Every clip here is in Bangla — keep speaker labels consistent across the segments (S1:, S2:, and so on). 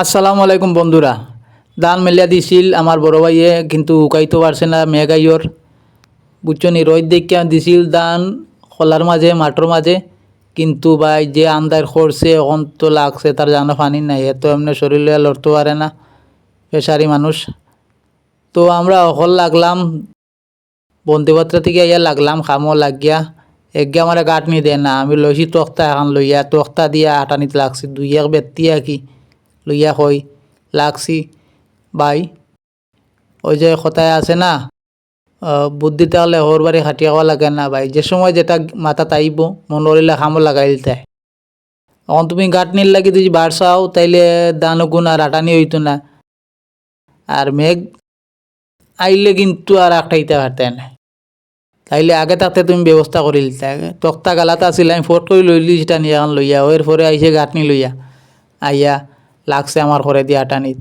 S1: আসসালামু আলাইকুম বন্ধুরা। দান মেলিয়া দিছিল আমার বড় ভাইয়ে, কিন্তু উকাইতে পারছে না, মেঘাইয়র। বুঝছ নি রোদ দেখিয়া দিছিল দান খোলার মাঝে, মাঠর মাঝে। কিন্তু ভাই, যে আন্দার করছে, এখন তো লাগছে, তার জানো পানি নাই। এত এমনি শরীর লড়তে পারে না পেশারি মানুষ। তো আমরা অকল লাগলাম, বন্দিপত্র থেকে ইয়া লাগলাম, খামো লাগিয়া। একগে আমার গাঁট নি দেয় না, আমি লইছি তক্তা এখন লইয়া, তক্তা দিয়া আটানিত লাগছি, দুই এক বেতিয়া কি। লইয়া কই লাগছি। বাই ওই যে কথায় আছে না বুদ্ধি তাহলে হোর বাড়ি খাটিয়া খাওয়া লাগে না ভাই। যে সময় যেটা মাথা তাইব, মন হরিলে খামো লাগাই দিতে। এখন তুমি গাঁট নিল লাগি যদি বার চাও, তাইলে দান গুণ আর আটানি হইতো না। আর মেঘ আইলে কিন্তু আর আটাইতে পারতে না। তাইলে আগে তাতে তুমি ব্যবস্থা করে দিতে। তক্তা গালাতে আসিল আমি ফট করে লইলি সেটা নিয়ে লইয়া। ওর পরে আইসে গাঁটনি লইয়া, আইয়া লাগছে আমার ঘরে দিয়ে আটানিত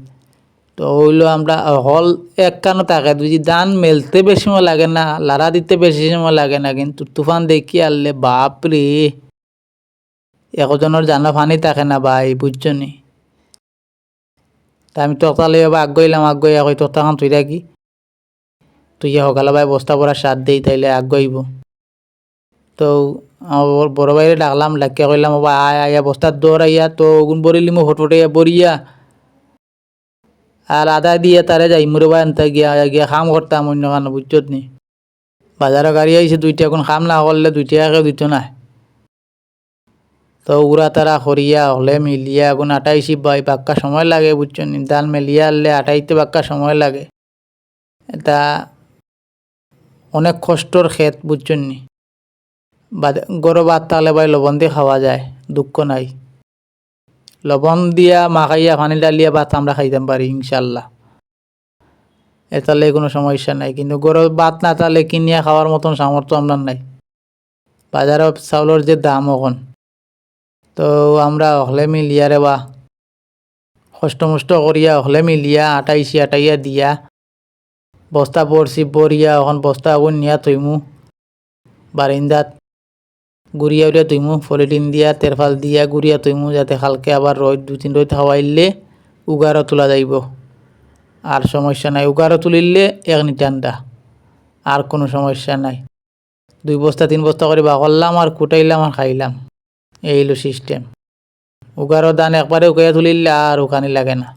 S1: তো হইল আমরা, হল এক কানো থাকে, যদি দান মেলতে বেশি সময় লাগে না লারা দিতে বেশি সময় লাগে না, কিন্তু তুফান দেখি আনলে বাপরে। একজনের জানা ফানি থাকে না ভাই, বুঝছ নি? তা আমি তক্তা লইয়া বা আগ্রইলাম আগ্রইয়া কই তক্তাখান তুই রাখি তুই সকালে ভাই বস্তা পড়া সার দেই তাইলে আগ্রহিব তো আমার বড় ভাইরে ডাকলাম, ডাকিয়া কইলাম বাবা আয়, আয়া বস্তার দৌড় আইয়া, তো ওগুন বরিলি মো ফটফটাইয়া বরিয়া। আর আদা দিয়ে তারে যাই, মুরে ভাই আনতে গিয়া গিয়া খাম করতাম অন্য কারণে বুঝছত নি? বাজারে গাড়ি আইছে দুইটা এখন খাম না করলে দুই টাকাকে দিত না। তো উড়া তারা করিয়া হলে মিলিয়া এখন আটাইছি বাই বাক্কা সময় লাগে বুঝছ নি? দাল মেলিয়া আনলে আটাইতে বাক্কা সময় লাগে। এটা অনেক কষ্টর ক্ষেত বুঝছেন নি? গরো ভাত থাকলে ভাই লবণ দিয়ে খাওয়া যায়, দুঃখ নাই। লবণ দিয়া মাখাইয়া পানি ডালিয়া ভাত আমরা খাইতাম পারি, ইনশাল্লাহ। এতালে কোনো সমস্যা নাই, কিন্তু গরো ভাত না তাহলে কিনিয়া খাওয়ার মতন সামর্থ্য আমরা নাই। বাজারত চাউলের যে দাম এখন তো আমরা হলে মিলিয়া রে বা কষ্ট মষ্ট করিয়া হলে মিলিয়া আটাইছি আটাইয়া দিয়া, বস্তা পড়ছি বরিয়া এখন বস্তা আগুন নিয়া থইমু। বারিন্দাত গুড়িয়া উড়িয়া থইমু পলিটিন দিয়া, তেরফাল দিয়া গুড়িয়া তুইমু যাতে খালকে আবার রোদ দু তিন রোদ খাওয়াইলে উগারও তোলা যাইব। আর সমস্যা নাই, উগারও তুলিলে এক নিটান্ডা আর কোনো সমস্যা নাই। দুই বস্তা, তিন বস্তা করে বা করলাম, আর কুটাইলাম, আর খাইলাম। এই হলো সিস্টেম উগারও দান একবারে উকাইয়া তুলিলে আর উকানি লাগে না।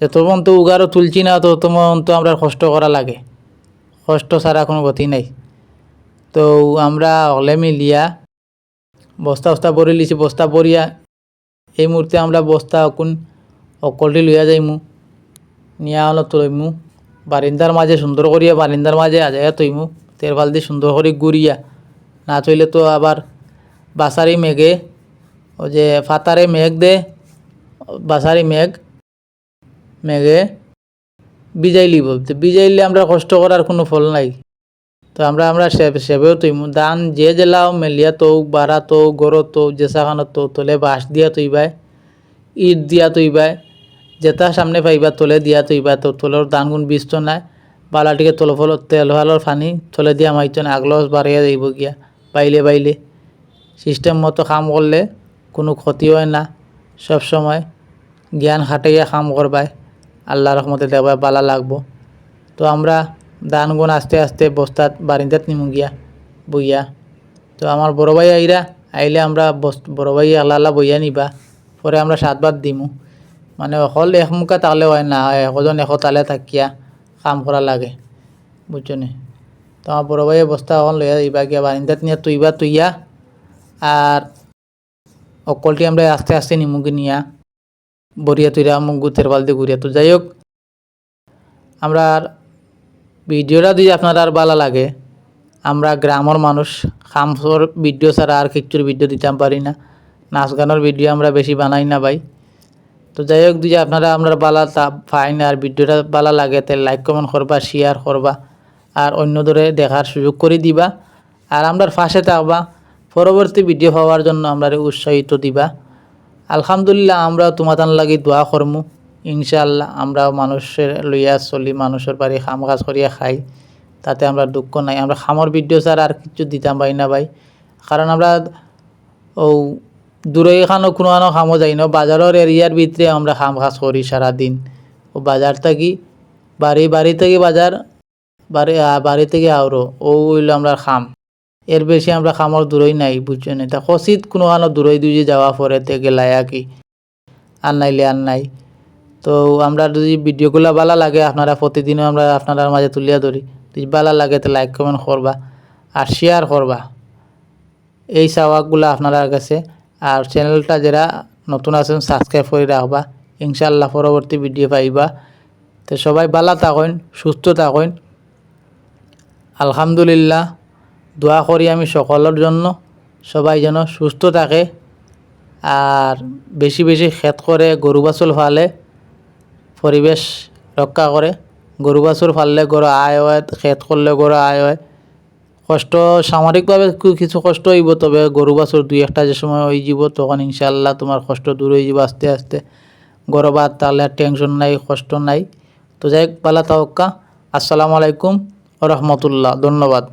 S1: যতক্ষণ তো উগারও তুলছি না, ততক্ষণ তো আমরা কষ্ট করা লাগে। কষ্ট ছাড়া কোনো গতি নাই। তো আমরা হলে মিলিয়া বস্তা বস্তা ভরে লিছি, বস্তা ভরিয়া। এই মুহূর্তে আমরা বস্তা কোন অকলটি লইয়া যাইমু, নিয়া হলো তৈমু বারিন্দার মাঝে সুন্দর করিয়া বারিন্দার মাঝে আজাইয়া তৈমু তেরফাল দিয়ে সুন্দর করে গুড়িয়া। না চইলে তো আবার বাসারি মেঘে, ও যে ফাতারে মেঘ দে বাসারি মেঘ, মেঘে বিজাইলিব তো বিজাইলে আমরা কষ্ট করার কোনো ফল নাই। তো আমরা আমরা সেব সেবেও তৈম দান যে জেলাও মেলিয়া তো বাড়া তো গরো তো জেসাখানো তো তোলে বাঁশ দিয়া তৈবাই ইট দিয়া তৈবাই যেটা সামনে পাইবা তোলে দিয়া তৈবা তো তোলের দান গুণ বিষ তো নাই, বালাটিকে তোল ফল, তেল ভালোর ফানি তোলে দিয়া মাইতো না আগলস বাড়িয়া যাইব গিয়া, বাইলে বাইলে। সিস্টেম মতো কাম করলে কোনো ক্ষতি হয় না, সব সময় জ্ঞান খাটাইয়া কাম করবাই আল্লাহ রহমতে দেখবা বালা লাগবো। তো আমরা দান গুণ আস্তে আস্তে বস্তাত বারিন্দাত নিমু গিয়া, বইয়া। তো আমার বড় ভাই আইরা, আইলে আমরা বড় ভাই আল্লাহ আল্লাহ বইয়া নিবা। পরে আমরা সাতবার দিমু। মানে অকল একমুখা তালে হয় না, একজন এশ তালে থাকিয়া কাম করা লাগে বুঝছ নি তো আমার বড় ভাইয়ে বস্তা এখন লইয়া দিবা গিয়া বারিন্দাত নিয়ে তুইবা তুইয়া। আর অকলটি আমরা আস্তে আস্তে নিমুকে নিয়া বরিয়া তুইরা মুখ গুতের বালতি ঘুরিয়া তো যাই হোক, আমরা ভিডিওটা যদি আপনার আর ভালো লাগে, আমরা গ্রামের মানুষ খামসর ভিডিও ছাড়া আর কিচ্ছুর ভিডিও দিতাম পারি না। নাচ গানের ভিডিও আমরা বেশি বানাই না ভাই। তো যাই হোক, যদি আপনারা, আপনার বালা তা পাইন আর ভিডিওটা ভালো লাগে, তাহলে লাইক কমেন্ট করবা শেয়ার করবা, আর অন্যদের দেখার সুযোগ করে দিবা। আর আমরা পাশে থাকবা, পরবর্তী ভিডিও পাওয়ার জন্য আমরা উৎসাহিত দিবা। আলহামদুলিল্লাহ, আমরা তোমাতান লাগি দোয়া করমু। ইনশাআল্লাহ আমরা মানুষের লইয়া চলি, মানুষের বাড়ি খাম, কাজ করিয়া খাই, তাতে আমরা দুঃখ নাই। আমরা খামর ভিডিও ছাড়া আর কিছু দিতাম পারি না ভাই। কারণ আমরা ও দূরে এখানো কোনো আনো খামো যাই না। বাজারের এরিয়ার ভিতরে আমরা খাম, কাজ করি সারাদিন। ও বাজার থাকি, বাড়ি বাড়ি থেকে বাজার, বাড়ি বাড়ি থেকে আউরো ও হইল আমরা খাম। এর বেশি আমরা খামর দূরই নাই বুঝছেন এটা কচিত কোনো আনো দূরই দুই যাওয়া পরে তে গেলাই আর কি? আর নাইলে আর নাই। তো আমরা যদি ভিডিওগুলো ভালো লাগে, আপনারা প্রতিদিনও আমরা আপনার মাঝে তুলিয়া ধরি। যদি ভালো লাগে তো লাইক কমেন্ট করবা আর শেয়ার করবা। এই চাওয়াগুলো আপনার কাছে। আর চ্যানেলটা যারা নতুন আছেন সাবস্ক্রাইব করে রাখবা। ইনশাল্লাহ পরবর্তী ভিডিও পাইবা। তো সবাই ভালো থাকেন, সুস্থ থাকেন। আলহামদুলিল্লাহ, দোয়া করি আমি সকলের জন্য। সবাই যেন সুস্থ থাকে। আর বেশি বেশি খেত করে গরু বাছুর ফালে পরিবেশ রক্ষা করে গরু বাছুর ফাললে গরু আয় হয়, খেত করলে গরু আয় হয়। কষ্ট সামরিকভাবে কিছু কষ্ট হইব তবে গরু বাছুর দুই একটা যে সময় হয়ে যাব, তখন ইনশাল্লাহ তোমার কষ্ট দূর হয়ে যাব আস্তে আস্তে। গরু বাদ তাহলে টেনশন নাই, কষ্ট নাই। তো যাই পালা তাওকা আসসালামু আলাইকুম রহমতুল্লাহ ধন্যবাদ।